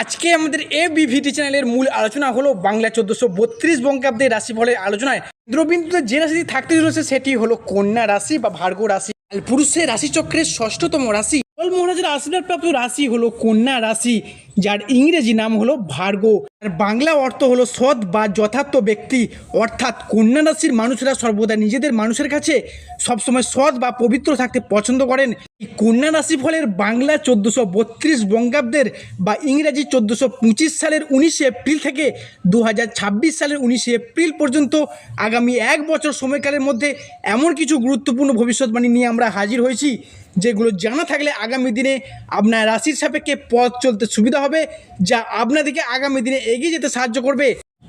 আজকে আমাদের এ বিভিটি চ্যানেলের মূল আলোচনা হলো বাংলা চোদ্দোশো বত্রিশ বঙ্গাব্দের রাশিফলের আলোচনায়। দ্রবিন্দুতে যে রাশিটি থাকতে চলেছে সেটি হলো কন্যা রাশি বা ভার্গ রাশি। পুরুষের রাশিচক্রের ষষ্ঠতম রাশি। মহারাজের আশীর্বাদ প্রাপ্ত রাশি হলো কন্যা রাশি, যার ইংরেজি নাম হলো ভার্গ। বাংলা অর্থ হলো সৎ বা যথার্থ ব্যক্তি। অর্থাৎ কন্যা রাশির মানুষরা সর্বদা নিজেদের মানুষের কাছে সবসময় সৎ বা পবিত্র থাকতে পছন্দ করেন। এই কন্যা রাশি ফলের বাংলা চোদ্দোশো বত্রিশ বঙ্গাব্দের বা ইংরাজি চোদ্দোশো পঁচিশ সালের উনিশে এপ্রিল থেকে দু হাজার ছাব্বিশ সালের উনিশে এপ্রিল পর্যন্ত আগামী এক বছর সময়কালের মধ্যে এমন কিছু গুরুত্বপূর্ণ ভবিষ্যৎবাণী নিয়ে আমরা হাজির হয়েছি, যেগুলো জানা থাকলে আগামী দিনে আপনার রাশির সাপেক্ষে পথ চলতে সুবিধা হবে, যা আপনাদেরকে আগামী দিনে এগিয়ে যেতে সাহায্য করবে।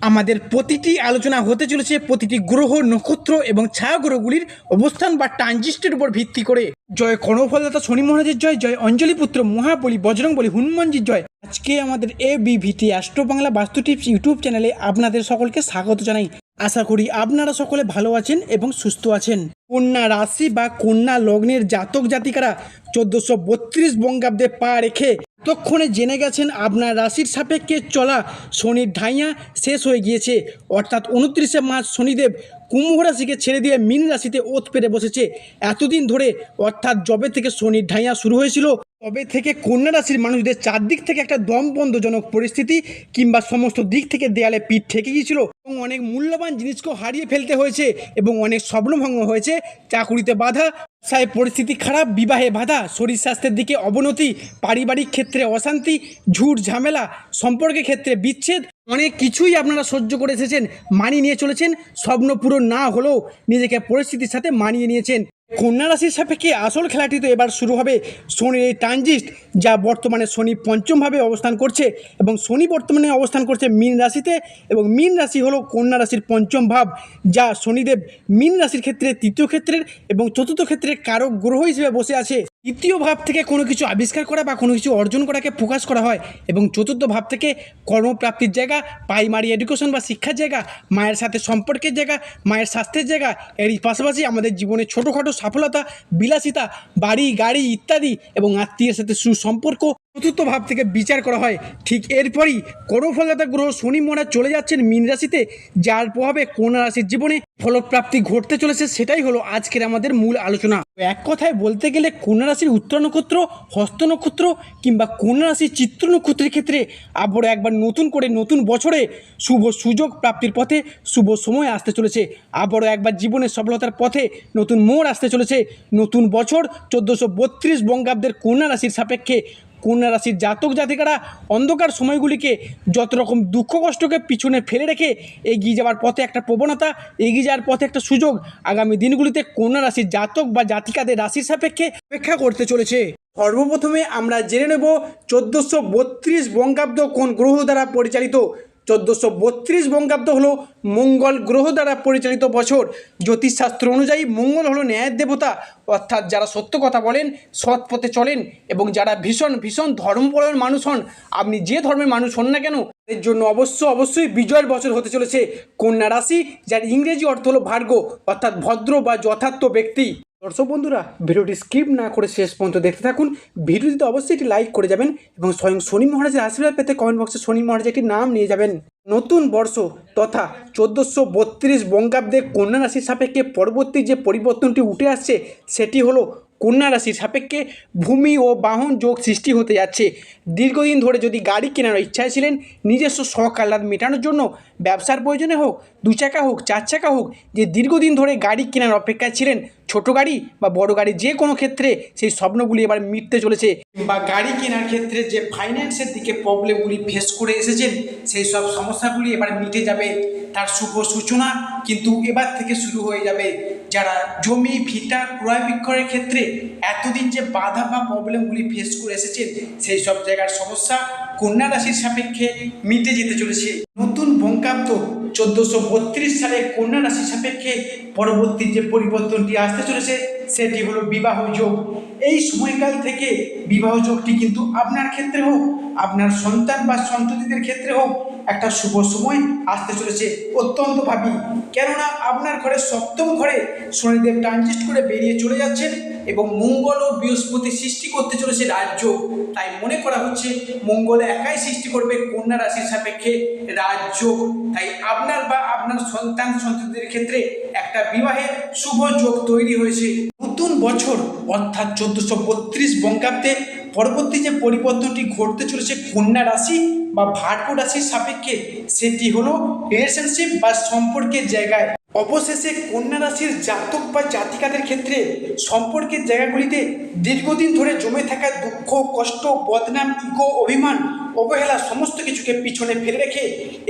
আমাদের প্রতিটি আলোচনা হতে চলেছে প্রতিটি গ্রহ, নক্ষত্র এবং ছায়াগ্রহগুলির অবস্থান বা ট্রানজিস্টের উপর ভিত্তি করে। জয় কর্ণফলদাতা শনি মহারাজের জয় জয় অঞ্জলি পুত্র মহাবলী বজরং বলি হনুমানজির জয়। আজকে আমাদের এ বিভিটি অ্যাস্ট্রো বাংলা বাস্তু টিপস ইউটিউব চ্যানেলে আপনাদের সকলকে স্বাগত জানাই। আশা করি আপনারা সকলে ভালো আছেন এবং সুস্থ আছেন। কন্যা রাশি বা কন্যা লগ্নের জাতক জাতিকারা চোদ্দোশো বত্রিশ বঙ্গাব্দে পা রেখে ততক্ষণে জেনে গেছেন আপনার রাশির সাপেক্ষে চলা শনির ঢাইয়া শেষ হয়ে গিয়েছে। অর্থাৎ উনত্রিশে মার্চ শনিদেব কুম্ভ রাশিকে ছেড়ে দিয়ে মীন রাশিতে ওত পেরে বসেছে। এতদিন ধরে অর্থাৎ জবে থেকে শনির ঢাইয়া শুরু হয়েছিল, তবে থেকে কন্যা রাশির মানুষদের চারদিক থেকে একটা দমবন্ধজনক পরিস্থিতি কিংবা সমস্ত দিক থেকে দেয়ালে পিঠ ঠেকে গিয়েছিল। এবং অনেক মূল্যবান জিনিসকেও হারিয়ে ফেলতে হয়েছে এবং অনেক স্বপ্নভঙ্গ হয়েছে। চাকুরিতে বাধা, ব্যবসায় পরিস্থিতি খারাপ, বিবাহে বাধা, শরীর স্বাস্থ্যের দিকে অবনতি, পারিবারিক ক্ষেত্রে অশান্তি, ঝুট ঝামেলা, সম্পর্কের ক্ষেত্রে বিচ্ছেদ, অনেক কিছুই আপনারা সহ্য করে এসেছেন, মানিয়ে নিয়ে চলেছেন। স্বপ্ন পূরণ না হলেও নিজেকে পরিস্থিতির সাথে মানিয়ে নিয়েছেন। কন্যা রাশির সাপেক্ষে আসল খেলাটি তো এবার শুরু হবে শনির এই ট্রানজিস্ট, যা বর্তমানে শনি পঞ্চমভাবে অবস্থান করছে এবং শনি বর্তমানে অবস্থান করছে মীন রাশিতে এবং মীন রাশি হলো কন্যা রাশির পঞ্চম ভাব যা শনিদেব মীন রাশির ক্ষেত্রে তৃতীয় ক্ষেত্রের এবং চতুর্থ ক্ষেত্রে কারক গ্রহ হিসেবে বসে আছে। তৃতীয় ভাব থেকে কোনো কিছু আবিষ্কার করা বা কোনো কিছু অর্জন করাকে ফোকাস করা হয় এবং চতুর্থ ভাব থেকে কর্মপ্রাপ্তির জায়গা প্রাইমারি এডুকেশন বা শিক্ষার জায়গা, মায়ের সাথে সম্পর্কের জায়গা, মায়ের স্বাস্থ্যের জায়গা এর পাশাপাশি আমাদের জীবনে ছোটোখাটো সফলতা, বিলাসিতা, বাড়ি, গাড়ি ইত্যাদি এবং আত্মীয়ের সাথে সুসম্পর্ক চতুর্থ ভাব থেকে বিচার করা হয়। ঠিক এরপরই কর্মফলদাতা গ্রহ শনি মহারাজ চলে যাচ্ছেন মীন রাশিতে, যার প্রভাবে কন্যা রাশির জীবনে ফলপ্রাপ্তি ঘটতে চলেছে, সেটাই হলো আজকের আমাদের মূল আলোচনা। এক কথায় বলতে গেলে কন্যা রাশির উত্তর নক্ষত্র, হস্ত নক্ষত্র কিংবা কন্যা রাশির চিত্র নক্ষত্রের ক্ষেত্রে আবারও একবার নতুন করে নতুন বছরে শুভ সুযোগ প্রাপ্তির পথে শুভ সময় আসতে চলেছে। আবারও একবার জীবনের সফলতার পথে নতুন মোড় আসতে চলেছে। নতুন বছর চোদ্দোশো বত্রিশ বঙ্গাব্দের কন্যা রাশির সাপেক্ষে কন্যা রাশির জাতক জাতিকারা অন্ধকার সময়গুলিকে যত রকম দুঃখ কষ্টকে পিছনে ফেলে রেখে এগিয়ে যাওয়ার পথে একটা প্রবণতা, এগিয়ে যাওয়ার পথে একটা সুযোগ আগামী দিনগুলিতে কন্যা রাশির জাতক বা জাতিকাদের রাশির সাপেক্ষে অপেক্ষা করতে চলেছে। সর্বপ্রথমে আমরা জেনে নেব চোদ্দোশো বত্রিশ বঙ্গাব্দ কোন গ্রহ দ্বারা পরিচালিত। চোদ্দোশো বত্রিশ বঙ্গাব্দ হলো মঙ্গল গ্রহ দ্বারা পরিচালিত বছর। জ্যোতিষশাস্ত্র অনুযায়ী মঙ্গল হলো ন্যায়ের দেবতা। অর্থাৎ যারা সত্য কথা বলেন, সৎ পথে চলেন এবং যারা ভীষণ ভীষণ ধর্মপরায়ণ মানুষ হন, আপনি যে ধর্মের মানুষ হন না কেন এর জন্য অবশ্য অবশ্যই বিজয়ের বছর হতে চলেছে। কন্যা রাশি, যার ইংরেজি অর্থ হলো ভার্গ অর্থাৎ ভদ্র বা যথার্থ ব্যক্তি। দর্শক বন্ধুরা, ভিডিওটি স্কিপ না করে শেষ পর্যন্ত দেখতে থাকুন। ভিডিওটিতে অবশ্যই একটি লাইক করে যাবেন এবং স্বয়ং শনি মহারাজের আশীর্বাদ পেতে কমেন্ট বক্সে শনি মহারাজের একটি নাম নিয়ে যাবেন। নতুন বর্ষ তথা চোদ্দোশো বত্রিশ বঙ্গাব্দে কন্যা রাশির সাপেক্ষে পরবর্তী যে পরিবর্তনটি উঠে আসছে, সেটি হলো কন্যা রাশির সাপেক্ষে ভূমি ও বাহন যোগ সৃষ্টি হতে যাচ্ছে। দীর্ঘদিন ধরে যদি গাড়ি কেনার ইচ্ছায় ছিলেন, নিজস্ব শখ আহ্লাদ মেটানোর জন্য ব্যবসার প্রয়োজনে হোক, দু চাকা হোক, চার চাকা হোক, যে দীর্ঘদিন ধরে গাড়ি কেনার অপেক্ষায় ছিলেন ছোট গাড়ি বা বড় গাড়ি যে কোনো ক্ষেত্রে সেই স্বপ্নগুলি এবার মিটতে চলেছে। বা গাড়ি কেনার ক্ষেত্রে যে ফাইন্যান্সের দিকে প্রবলেমগুলি ফেস করে এসেছেন, সেই সব সমস্যাগুলি এবার মিটে যাবে। তার শুভ সূচনা কিন্তু এবার থেকে শুরু হয়ে যাবে। যারা জমি, ভিটা ক্রয় বিক্রয়ের ক্ষেত্রে এতদিন যে বাধা বা প্রবলেমগুলি ফেস করে এসেছেন, সেই সব জায়গার সমস্যা কন্যা রাশির সাপেক্ষে মিটে যেতে চলেছে। নতুন বঙ্কাব্দ চোদ্দোশো বত্রিশ সালে কন্যা রাশি সাপেক্ষে পরবর্তী যে পরিবর্তনটি আসতে চলেছে, সেটি হলো বিবাহ যোগ। এই সময়কাল থেকে বিবাহ যোগটি কিন্তু আপনার ক্ষেত্রে হোক, আপনার সন্তান বা সন্ততিদের ক্ষেত্রে হোক, একটা শুভ সময় আসতে চলেছে অত্যন্ত ভাবি। কেননা আপনার ঘরে সপ্তম ঘরে শনিদেব ট্রানজিস্ট করে বেরিয়ে চলে যাচ্ছেন। এবং মঙ্গল ও বৃহস্পতি সৃষ্টি করতে চলেছে রাজ্য। তাই মনে করা হচ্ছে মঙ্গল একাই সৃষ্টি করবে কন্যা রাশির সাপেক্ষে রাজ্য। তাই আপনার বা আপনার সন্তান সন্ততিদের ক্ষেত্রে একটা বিবাহের শুভ যোগ তৈরি হয়েছে। নতুন বছর, অর্থাৎ চোদ্দশো বত্রিশ বঙ্গাব্দে পরবর্তী যে পরিবর্তনটি ঘটতে চলেছে কন্যা রাশি বা ভাগ্য রাশির সাপেক্ষে, সেটি হলো রিলেশনশিপ বা সম্পর্কের জায়গায়। অবশেষে কন্যা রাশির জাতক বা জাতিকাদের ক্ষেত্রে সম্পর্কের জায়গাগুলিতে দীর্ঘদিন ধরে জমে থাকা দুঃখ, কষ্ট, বদনাম, ইগো, অভিমান অবহেলা সমস্ত কিছুকে পিছনে ফেলে রেখে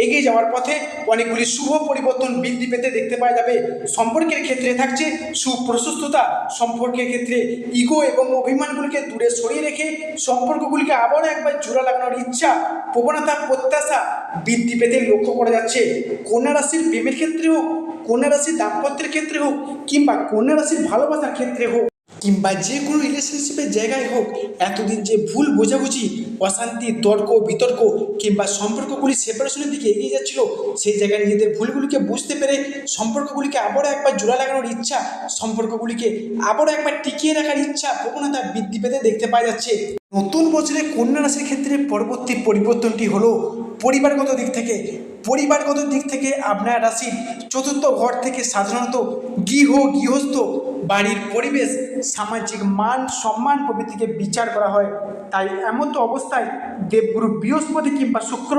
এগিয়ে যাওয়ার পথে অনেকগুলি শুভ পরিবর্তন বৃদ্ধি পেতে দেখতে পাওয়া যাবে। সম্পর্কের ক্ষেত্রে থাকছে সুপ্রশস্ততা। সম্পর্কের ক্ষেত্রে ইগো এবং অভিমানগুলিকে দূরে সরিয়ে রেখে সম্পর্কগুলিকে আবারও একবার জোড়া লাগানোর ইচ্ছা, প্রবণতা, প্রত্যাশা বৃদ্ধি পেতে লক্ষ্য করা যাচ্ছে। কন্যা রাশির প্রেমের ক্ষেত্রে হোক, কন্যা রাশির দাম্পত্যের ক্ষেত্রে হোক কিংবা কন্যা রাশির ভালোবাসার ক্ষেত্রে হোক কিংবা যে কোনো রিলেশনশিপের জায়গায় হোক, এতদিন যে ভুল বোঝাবুঝি, অশান্তি, তর্ক, বিতর্ক কিংবা সম্পর্কগুলি সেপারেশনের দিকে এগিয়ে যাচ্ছিল, সেই জায়গায় নিজেদের ভুলগুলিকে বুঝতে পেরে সম্পর্কগুলিকে আবারও একবার জোড়া লাগানোর ইচ্ছা, সম্পর্কগুলিকে আবারও একবার টিকিয়ে রাখার ইচ্ছা প্রবণতা বৃদ্ধি পেতে দেখতে পাওয়া যাচ্ছে। নতুন বছরে কন্যা রাশির ক্ষেত্রে পরবর্তী পরিবর্তনটি হলো পরিবারগত দিক থেকে। পরিবারগত দিক থেকে আপনার রাশির চতুর্থ ঘর থেকে সাধারণত গৃহ, গৃহস্থ বাড়ির পরিবেশ, সামাজিক মান, সম্মান প্রভৃতিকে বিচার করা হয়। তাই এমন তো অবস্থায় দেবগুরু বৃহস্পতি কিংবা শুক্র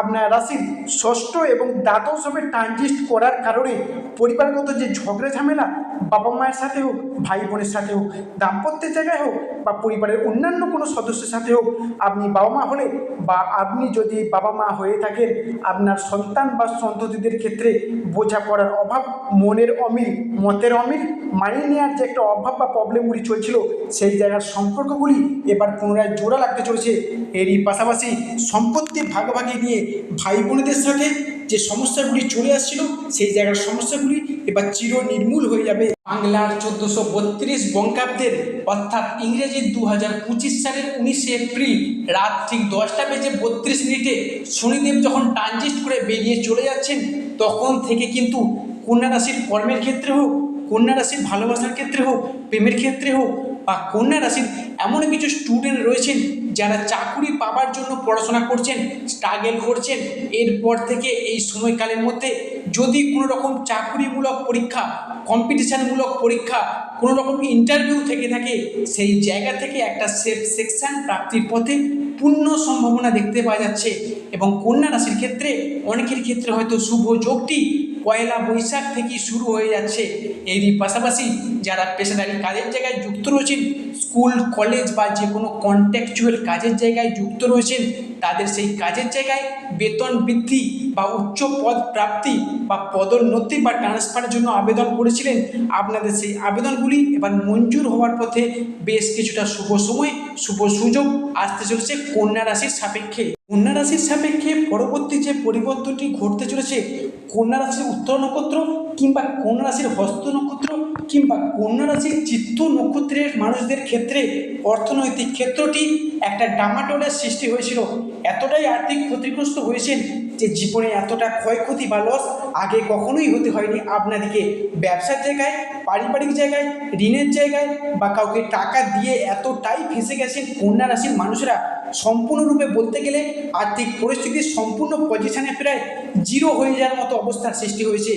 আপনার রাশির ষষ্ঠ এবং দ্বাদশ হবে ট্রানজিস্ট করার কারণে পরিবারগত যে ঝগড়া ঝামেলা বাবা মায়ের সাথে হোক ভাই বোনের সাথে হোক, দাম্পত্যের জায়গায় হোক বা পরিবারের অন্যান্য কোনো সদস্যের সাথে হোক আপনি বাবা মা হলে বা আপনি যদি বাবা মা হয়ে থাকেন, আপনার সন্তান বা সন্ততিদের ক্ষেত্রে বোঝাপড়ার অভাব, মনের অমিল, মতের অমিল, মানিয়ে নেওয়ার যে একটা অভাব বা প্রবলেমগুলি চলছিল, সেই জায়গার সম্পর্কগুলি এবার পুনরায় জোড়া লাগতে চলেছে। এরই পাশাপাশি সম্পত্তি ভাগাভাগি নিয়ে ভাই বোনেদের সাথে যে সমস্যাগুলি চলে আসছিল, সেই জায়গার সমস্যাগুলি এবার চির নির্মূল হয়ে যাবে বাংলার চোদ্দশো বত্রিশ বঙ্গাব্দের, অর্থাৎ ইংরেজি দু হাজার পঁচিশ সালের উনিশে এপ্রিল। রাত ঠিক দশটা বেজে বত্রিশ মিনিটে শনিদেব যখন ট্রানজিস্ট করে বেরিয়ে চলে যাচ্ছেন, তখন থেকে কিন্তু কন্যা রাশির কর্মের ক্ষেত্রে হোক, কন্যা রাশির ভালোবাসার ক্ষেত্রে হোক, প্রেমের ক্ষেত্রে হোক বা কন্যা রাশির এমন কিছু স্টুডেন্ট রয়েছেন যারা চাকুরি পাবার জন্য পড়াশোনা করছেন স্ট্রাগল করছেন। এরপর থেকে এই সময়কালের মধ্যে যদি কোনো রকম চাকুরিমূলক পরীক্ষা কম্পিটিশানমূলক পরীক্ষা, কোনো রকম ইন্টারভিউ থেকে থাকে, সেই জায়গা থেকে একটা সেফ সেকশন প্রাপ্তির পথে পূর্ণ সম্ভাবনা দেখতে পাওয়া যাচ্ছে। এবং কন্যা রাশির ক্ষেত্রে অনেকের ক্ষেত্রে হয়তো শুভ যোগটি পয়লা বৈশাখ থেকেই শুরু হয়ে যাচ্ছে। এরই পাশাপাশি যারা পেশাদারি কাজের জায়গায় যুক্ত রয়েছেন স্কুল কলেজ বা যে কোনো কন্ট্যাকচুয়াল কাজের জায়গায় যুক্ত রয়েছেন, তাদের সেই কাজের জায়গায় বেতন বৃদ্ধি বা উচ্চ পদ প্রাপ্তি বা পদোন্নতি বা ট্রান্সফারের জন্য আবেদন করেছিলেন। আপনাদের সেই আবেদনগুলি এবার মঞ্জুর হওয়ার পথে বেশ কিছুটা শুভ সময়, শুভ সুযোগ আসতে চলেছে কন্যা রাশির সাপেক্ষে। কন্যা রাশির সাপেক্ষে পরবর্তী যে পরিবর্তনটি ঘটতে চলেছে কন্যা রাশির উত্তর নক্ষত্র কিংবা কন্যা রাশির হস্ত নক্ষত্র কিংবা কন্যা রাশির চিত্ত নক্ষত্রের মানুষদের ক্ষেত্রে অর্থনৈতিক ক্ষেত্রটি একটা ডামাটোলের সৃষ্টি হয়েছিল। এতটাই আর্থিক ক্ষতিগ্রস্ত হয়েছেন যে জীবনে এতটা ক্ষয়ক্ষতি বা লস আগে কখনোই হতে হয়নি। আপনাদেরকে ব্যবসার জায়গায়, পারিবারিক জায়গায়, ঋণের জায়গায় বা কাউকে টাকা দিয়ে এতটাই ফেঁসে গেছেন কন্যা রাশির মানুষরা, সম্পূর্ণরূপে বলতে গেলে আর্থিক পরিস্থিতির সম্পূর্ণ পজিশনে প্রায় জিরো হয়ে যাওয়ার মতো অবস্থার সৃষ্টি হয়েছে।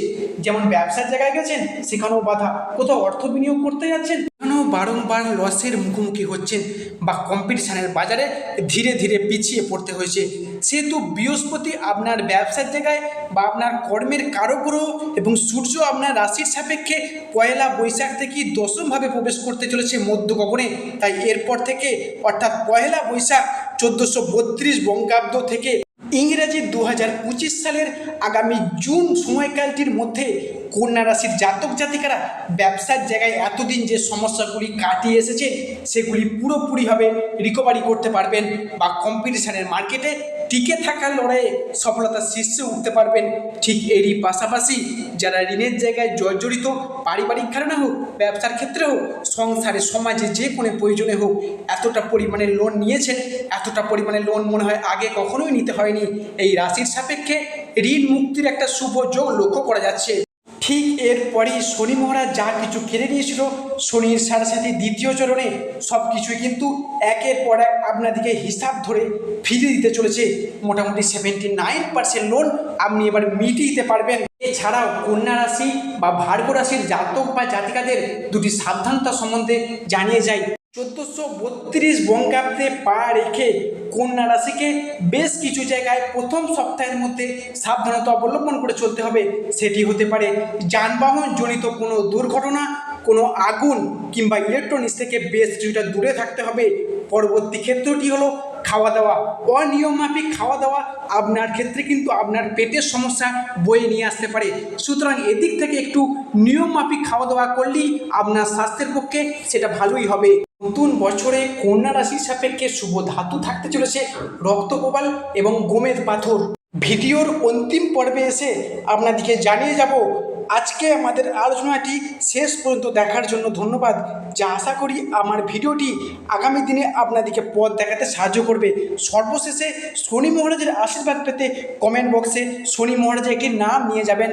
যেমন ব্যবসার জায়গায় গেছেন, সেখানেও বাধা। কোথাও অর্থ বিনিয়োগ করতে যাচ্ছেন সেখানেও বারংবার লসের মুখোমুখি হচ্ছেন বা কম্পিটিশানের বাজারে ধীরে ধীরে পিছিয়ে পড়তে হয়েছে। সেহেতু বৃহস্পতি আপনার ব্যবসার জায়গায় বা আপনার কর্মের কারগ্রহ এবং সূর্য আপনার রাশির সাপেক্ষে পয়লা বৈশাখ থেকে দশমভাবে প্রবেশ করতে চলেছে মধ্য গগনে। তাই এরপর থেকে অর্থাৎ পয়লা বৈশাখ চোদ্দোশো বত্রিশ বঙ্গাব্দ থেকে ইংরেজি দু হাজার পঁচিশ সালের আগামী জুন সময়কালটির মধ্যে কন্যা রাশির জাতক জাতিকারা ব্যবসার জায়গায় এতদিন যে সমস্যাগুলি কাটিয়ে এসেছে, সেগুলি পুরোপুরিভাবে রিকভারি করতে পারবেন বা কম্পিটিশানের মার্কেটে টিকে থাকার লড়াইয়ে সফলতার শীর্ষে উঠতে পারবেন। ঠিক এরই পাশাপাশি যারা ঋণের জায়গায় জর্জরিত পারিবারিক কারণে হোক, ব্যবসার ক্ষেত্রে হোক, সংসারে, সমাজে যে কোনো প্রয়োজনে হোক, এতটা পরিমাণে লোন নিয়েছেন, এতটা পরিমাণে লোন মনে হয় আগে কখনোই নিতে হয়নি। এই রাশির সাপেক্ষে ঋণ মুক্তির একটা শুভ যোগ লক্ষ্য করা যাচ্ছে। ঠিক এরপরই শনি মহারাজ যা কিছু কেড়ে নিয়েছিল, শনির সাথে সাথে দ্বিতীয় চরণে সব কিছুই কিন্তু একের পর এক আপনাদেরকে হিসাব ধরে ফিরিয়ে দিতে চলেছে। মোটামুটি সেভেন্টি নাইন পার্সেন্ট লোন আপনি এবার মিটিয়ে দিতে পারবেন। এছাড়াও কন্যা রাশি বা ভার্গ রাশির জাতক বা জাতিকাদের দুটি সাবধানতা সম্বন্ধে জানিয়ে যাই। চোদ্দোশো বত্রিশ বঙ্গাব্দে পা রেখে কন্যা রাশিকে বেশ কিছু জায়গায় প্রথম সপ্তাহের মধ্যে সাবধানতা অবলম্বন করে চলতে হবে। সেটি হতে পারে যানবাহন জনিত কোনো দুর্ঘটনা, কোনো আগুন কিংবা ইলেকট্রনিক্স থেকে বেশ কিছুটা দূরে থাকতে হবে। পরবর্তী ক্ষেত্রটি হলো খাওয়া দাওয়া অনিয়ম মাফিক খাওয়া দাওয়া আপনার ক্ষেত্রে কিন্তু আপনার পেটের সমস্যা বয়ে নিয়ে আসতে পারে। সুতরাং এদিক থেকে একটু নিয়ম মাফিক খাওয়া দাওয়া করলেই আপনার স্বাস্থ্যের পক্ষে সেটা ভালোই হবে। নতুন বছরে কন্যা রাশির সাপেক্ষে শুভ ধাতু থাকতে চলেছে রক্তকোবাল এবং গোমের পাথর। ভিডিওর অন্তিম পর্বে এসে আপনাদেরকে জানিয়ে যাব, আজকে আমাদের আলোচনাটি শেষ পর্যন্ত দেখার জন্য ধন্যবাদ, যা আশা করি আমার ভিডিওটি আগামী দিনে আপনাদেরকে পথ দেখাতে সাহায্য করবে। সর্বশেষে শনি মহারাজের আশীর্বাদ পেতে কমেন্ট বক্সে শনি মহারাজের একটি নাম নিয়ে যাবেন।